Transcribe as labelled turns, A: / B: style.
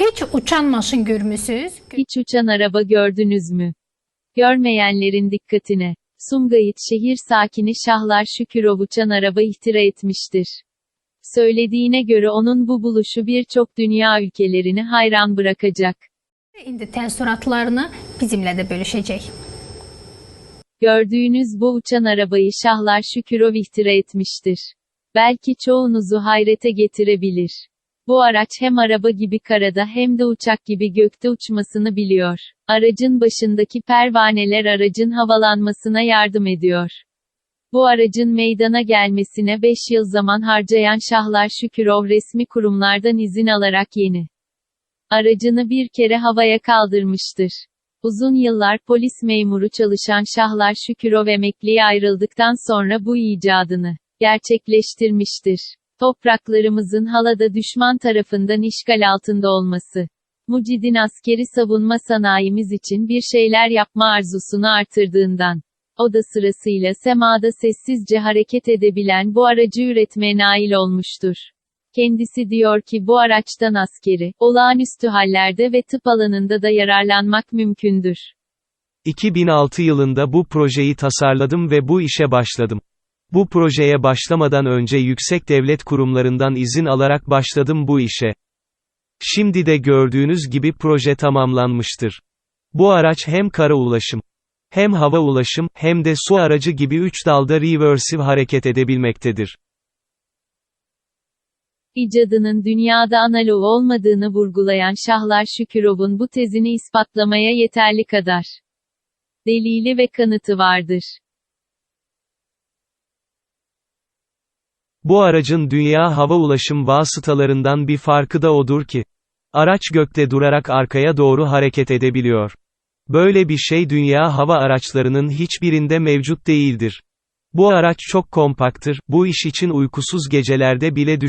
A: Hiç uçan maşın görmüsünüz?
B: Hiç uçan araba gördünüz mü? Görmeyenlerin dikkatine. Sumgayıt şehir sakini Şahlar Şükürov uçan araba ihtira etmiştir. Söylediğine göre onun bu buluşu birçok dünya ülkelerini hayran bırakacak.
A: İndi təəssüratlarını bizimlə də bölüşəcək.
B: Gördüğünüz bu uçan arabayı Şahlar Şükürov ihtira etmiştir. Belki çoğunuzu hayrete getirebilir. Bu araç hem araba gibi karada hem de uçak gibi gökte uçmasını biliyor. Aracın başındaki pervaneler aracın havalanmasına yardım ediyor. Bu aracın meydana gelmesine 5 yıl zaman harcayan Şahlar Şükürov resmi kurumlardan izin alarak yeni aracını bir kere havaya kaldırmıştır. Uzun yıllar polis memuru çalışan Şahlar Şükürov emekliye ayrıldıktan sonra bu icadını gerçekleştirmiştir. Topraklarımızın halada düşman tarafından işgal altında olması. Mucid'in askeri savunma sanayimiz için bir şeyler yapma arzusunu artırdığından. O da sırasıyla semada sessizce hareket edebilen bu aracı üretmeye nail olmuştur. Kendisi diyor ki bu araçtan askeri, olağanüstü hallerde ve tıp alanında da yararlanmak mümkündür.
C: 2006 yılında bu projeyi tasarladım ve bu işe başladım. Bu projeye başlamadan önce yüksek devlet kurumlarından izin alarak başladım bu işe. Şimdi de gördüğünüz gibi proje tamamlanmıştır. Bu araç hem kara ulaşım, hem hava ulaşım, hem de su aracı gibi üç dalda reversive hareket edebilmektedir.
B: İcadının dünyada analog olmadığını vurgulayan Şahlar Şükürov'un bu tezini ispatlamaya yeterli kadar delili ve kanıtı vardır.
C: Bu aracın dünya hava ulaşım vasıtalarından bir farkı da odur ki, araç gökte durarak arkaya doğru hareket edebiliyor. Böyle bir şey dünya hava araçlarının hiçbirinde mevcut değildir. Bu araç çok kompaktır, bu iş için uykusuz gecelerde bile düşün